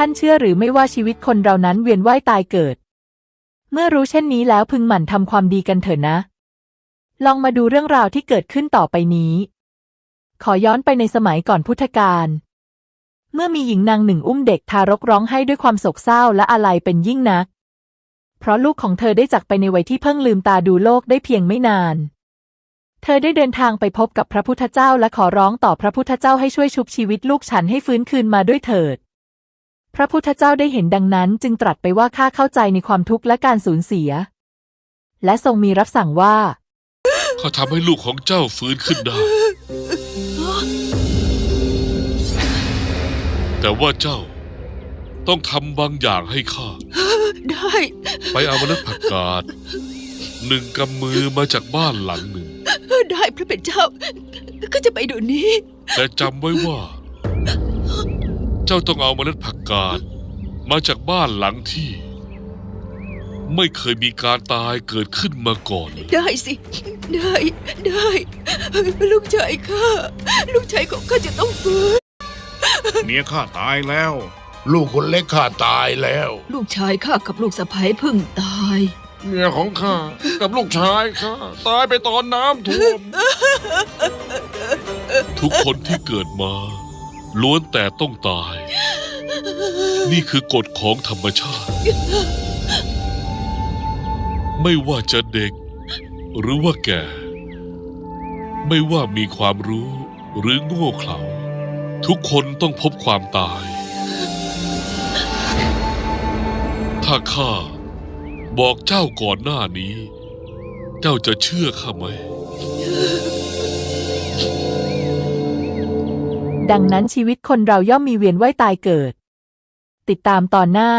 ท่านเชื่อหรือไม่ว่าชีวิตคนเรานั้นเวียนว่ายตายเกิด เมื่อรู้เช่นนี้แล้วพึงหมั่นทำความดีกันเถอะนะ ลองมาดูเรื่องราวที่เกิดขึ้นต่อไปนี้ ขอย้อนไปในสมัยก่อนพุทธกาลเมื่อมีหญิงนางหนึ่งอุ้มเด็กทารกร้องไห้ด้วยความโศกเศร้าและอาลัยเป็นยิ่งนัก เพราะลูกของเธอได้จากไปในวัยที่เพิ่งลืมตาดูโลกได้เพียงไม่นาน เธอได้เดินทางไปพบกับพระพุทธเจ้าและขอร้องต่อพระพุทธเจ้าให้ช่วยชุบชีวิตลูกฉันให้ฟื้นคืนมาด้วยเถิด พระพุทธเจ้าได้เห็นดังนั้น จึงตรัสไปว่าข้าเข้าใจในความทุกข์และการสูญเสีย และทรงมีรับสั่งว่า เขาทำให้ลูกของเจ้าฟื้นขึ้นได้ แต่ว่าเจ้าต้องทำบางอย่างให้ข้า ได้ ไปเอาเมล็ดผักกาดหนึ่งกำมือมาจากบ้านหลังหนึ่ง ได้พระเป็นเจ้า ก็จะไปเดี๋ยวนี้ แต่จำไว้ว่า เจ้าต้องเอาเมล็ดผักกาดมาจากบ้านหลังที่ ไม่เคยมีการตายเกิดขึ้นมาก่อนเลยได้สิ ได้ได้ ลูกชายข้าลูกชายของข้าจะต้องฟื้นเมียข้าตายแล้ว ลูกคนเล็กข้าตายแล้ว ลูกชายข้ากับลูกสะใภ้เพิ่งตาย เมียของข้ากับลูกชายข้าตายไปตอนน้ำท่วม ทุกคนที่เกิดมา ล้วนแต่ต้องตาย นี่คือกฎของธรรมชาติ ไม่ว่าจะเด็ก หรือว่าแก่ ไม่ว่ามีความรู้หรือโง่เขลาทุกคนต้องพบความตาย ถ้าข้าบอกเจ้าก่อนหน้านี้ เจ้าจะเชื่อข้าไหม ดังนั้นชีวิตคนเราย่อมมีเวียนว่ายตายเกิด ติดตามตอนหน้า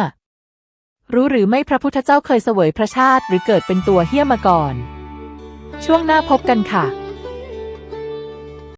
รู้หรือไม่พระพุทธเจ้าเคยเสวยพระชาติหรือเกิดเป็นตัวเหี้ยมาก่อน ช่วงหน้าพบกันค่ะ